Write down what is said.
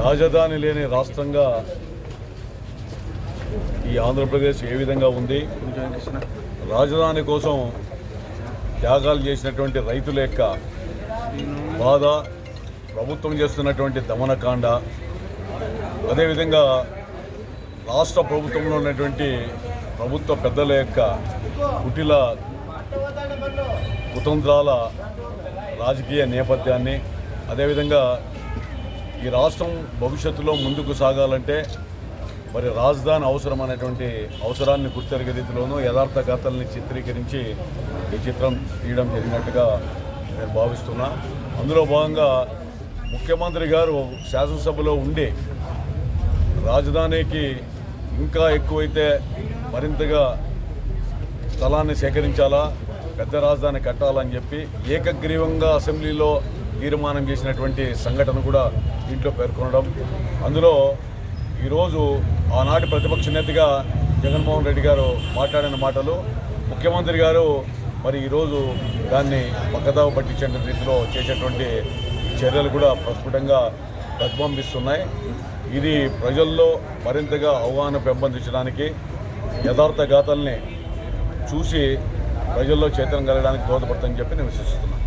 రాజధాని లేని రాష్ట్రంగా ఈ ఆంధ్రప్రదేశ్ ఏ విధంగా ఉంది? రాజధాని కోసం త్యాగాలు చేసినటువంటి రైతుల యొక్క బాధ ప్రభుత్వం చేస్తున్నటువంటి దమనకాండ అదేవిధంగా రాష్ట్ర ప్రభుత్వంలో ఉన్నటువంటి ప్రభుత్వ పెద్దల యొక్క కుటిల కుతంత్రాల రాజకీయ నేపథ్యాన్ని అదేవిధంగా ఈ రాష్ట్రం భవిష్యత్తులో ముందుకు సాగాలంటే మరి రాజధాని అవసరం అనేటువంటి అవసరాన్ని గుర్తెరిగే రీతిలోనూ యథార్థ గాథల్ని చిత్రీకరించి ఈ చిత్రం తీయడం జరిగినట్టుగా నేను భావిస్తున్నా. అందులో భాగంగా ముఖ్యమంత్రి గారు శాసనసభలో ఉండి రాజధానికి ఇంకా ఎక్కువైతే మరింతగా స్థలాన్ని సేకరించాలా పెద్ద రాజధాని కట్టాలని చెప్పి ఏకగ్రీవంగా అసెంబ్లీలో తీర్మానం చేసినటువంటి సంఘటన కూడా దీంట్లో పేర్కొనడం. అందులో ఈరోజు ఆనాటి ప్రతిపక్ష నేతగా జగన్మోహన్ రెడ్డి గారు మాట్లాడిన మాటలు ముఖ్యమంత్రి గారు మరి ఈరోజు దాన్ని పక్కదావ పట్టించే రీతిలో చేసేటువంటి చర్యలు కూడా ప్రస్ఫుటంగా ప్రతిబింబిస్తున్నాయి. ఇది ప్రజల్లో మరింతగా అవగాహన పెంపొందించడానికి యథార్థ గాథల్ని చూసి ప్రజల్లో చైతన్యం కలగడానికి దోహదపడుతుందని చెప్పి నేను విశ్వసిస్తున్నాను.